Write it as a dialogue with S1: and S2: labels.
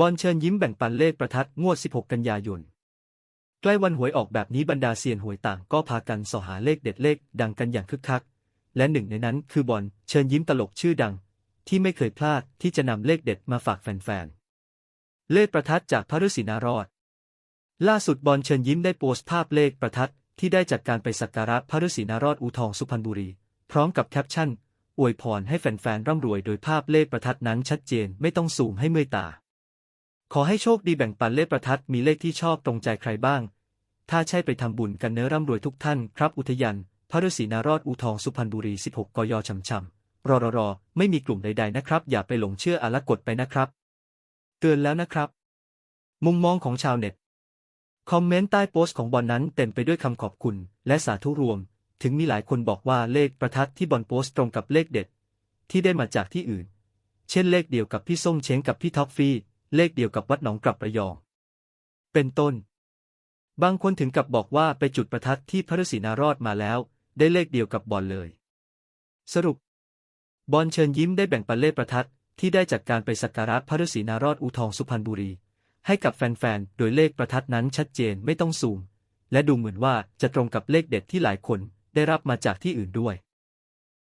S1: บอลเชิญยิ้มแบ่งปันเลขประทัดงวด 16 กันยายน ใกล้วันหวยออกแบบนี้บรรดาเซียนหวยต่างก็พากันส่อหาเลขเด็ดเลขดังกันอย่างคึกคัก และหนึ่งในนั้นคือบอลเชิญยิ้มตลกชื่อดัง ที่ไม่เคยพลาดที่จะนำเลขเด็ดมาฝากแฟนๆ เลขประทัดจากพระฤาษีนารอด ล่าสุดบอลเชิญยิ้มได้โพสต์ภาพเลขประทัดที่ได้จากการไปสักการะพระฤาษีนารอดอูทองสุพรรณบุรี พร้อมกับแคปชั่น อวยพรให้แฟนๆร่ำรวยโดยภาพเลขประทัดนั้นชัดเจนไม่ต้องซูมให้เมื่อยตา ขอให้โชคดีแบ่งปันเลขประทัดมีเลขที่ชอบตรงใจใครบ้าง ถ้าใช่ไปทำบุญกันเนื้อร่ำรวยทุกท่านครับอุทยานพระฤาษีนารอดอูทองสุพรรณบุรี 16 กยชำชำรอรอรอไม่มีกลุ่มใดๆนะครับ อย่าไปหลงเชื่ออาละกดไปนะครับ เตือนแล้วนะครับ มุมมองของชาวเน็ต คอมเมนต์ใต้โพสต์ของบอลนั้นเต็มไปด้วยคำขอบคุณ และสาธุรวม ถึงมีหลายคนบอกว่าเลขประทัดที่บอลโพสต์ตรงกับเลขเด็ด ที่ได้มาจากที่อื่น เช่นเลขเดียวกับพี่ส้มเช้งกับพี่ท็อฟฟี่ เลขเดียวกับวัดหนองกลับระยอง เป็นต้น บางคนถึงกับบอกว่าไปจุดประทัดที่พระฤาษีนารอดมาแล้ว ได้เลขเดียวกับบอลเลย สรุป บอลเชิญยิ้มได้แบ่งปันเลขประทัดที่ได้จากการไปสักการะพระฤาษีนารอดอูทองสุพรรณบุรี ให้กับแฟนๆ โดยเลขประทัดนั้นชัดเจนไม่ต้องซูม และดูเหมือนว่าจะตรงกับเลขเด็ดที่หลายคนได้รับมาจากที่อื่นด้วย